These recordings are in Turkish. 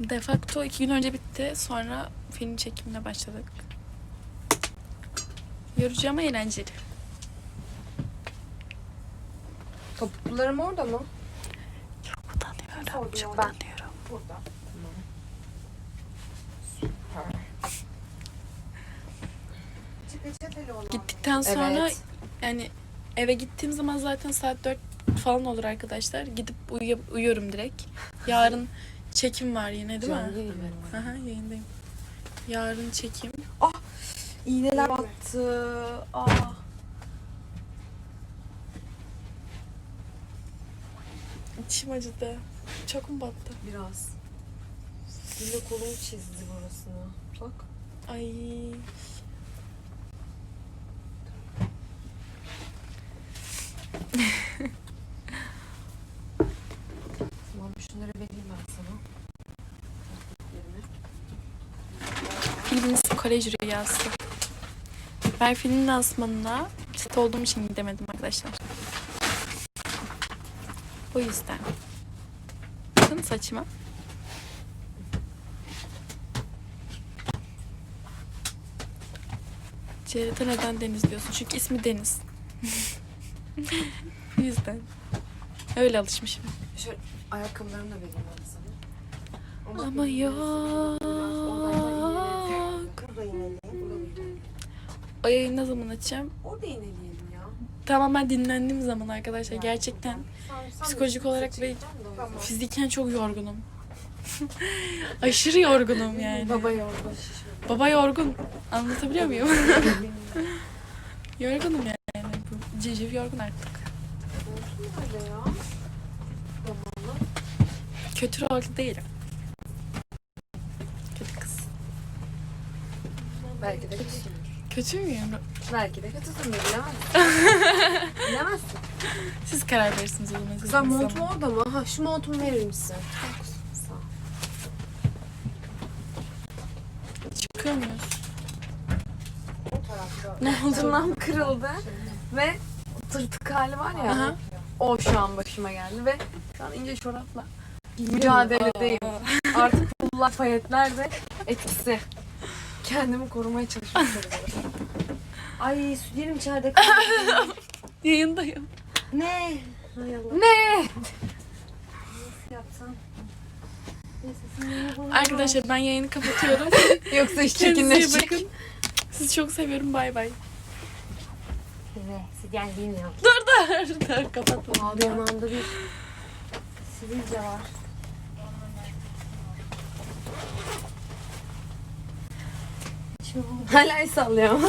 De facto iki gün önce bitti. Sonra film çekimine başladık. Yorucu ama eğlenceli. Topuklularım orada mı? Utanıyorum. Sordu Çok ya. utanıyorum. Burada. Gittikten sonra Evet. yani eve gittiğim zaman zaten saat 4 falan olur arkadaşlar. Gidip uyu- uyuyorum direkt. Yarın çekim var yine değil mi? Canlı yayın var. Aha yayındayım. Yarın çekim. İğneler battı. Aa. İçim acıdı. Çok mu battı? Biraz. Yine kolum çizdi burasını. Bak. Ay. Tamam şunları vereyim ben sana. Filmin kolej rüyası. Ben filmin lansmanına set olduğum için gidemedim arkadaşlar. O yüzden. Bakın saçıma. Cevdet'e neden Deniz diyorsun? Çünkü ismi Deniz. o yüzden. Öyle alışmışım. Şöyle ayakkabılarımı da vereyim ben sana. Ama yok. İğneleyelim. O yayını ne zaman açacağım? Orada iğneleyelim ya. Tamamen dinlendiğim zaman arkadaşlar. Gerçekten Psikolojik olarak ve fiziken çok yorgunum. Aşırı yorgunum yani. Baba yordu. Baba yorgun. Anlatabiliyor muyum? Yorgunum yani. Bu Civciv yorgun artık. Kötü rolde değilim. Kötü kız. Belki de kötüsündür. Kötü müyüm? Belki de kötüsündür. Bilemezsin. Bilemezsin. Siz karar verirsiniz o zaman. Kızlar bilirsiniz montum orada mı? Ha şu montumu verir misin? Sağ ol. Çıkıyor muyuz? O tarafta. Tırnağım kırıldı ve tırtık hali var ya. Aha. O şu an başıma geldi ve şu an ince çorapla mücadeledeyim. Artık bu lafayetler de etkisi. Kendimi korumaya çalışıyorum. Ay su yerim içeride kaldı. Yayındayım. ne? Hay Allah. Ne? Yapsam? Arkadaşlar ben yayını kapatıyorum. Yoksa iş Kendinize iyi çirkinleşecek. bakın. Sizi çok seviyorum. Bay bay. Evet, geldiğin ya. Dur dur. Dur kapattım. Abi yanağımda bir sivilce var. Hala el sallıyorum.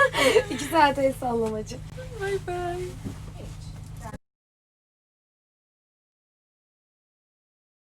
İki saat el sallamacı. Bay bay.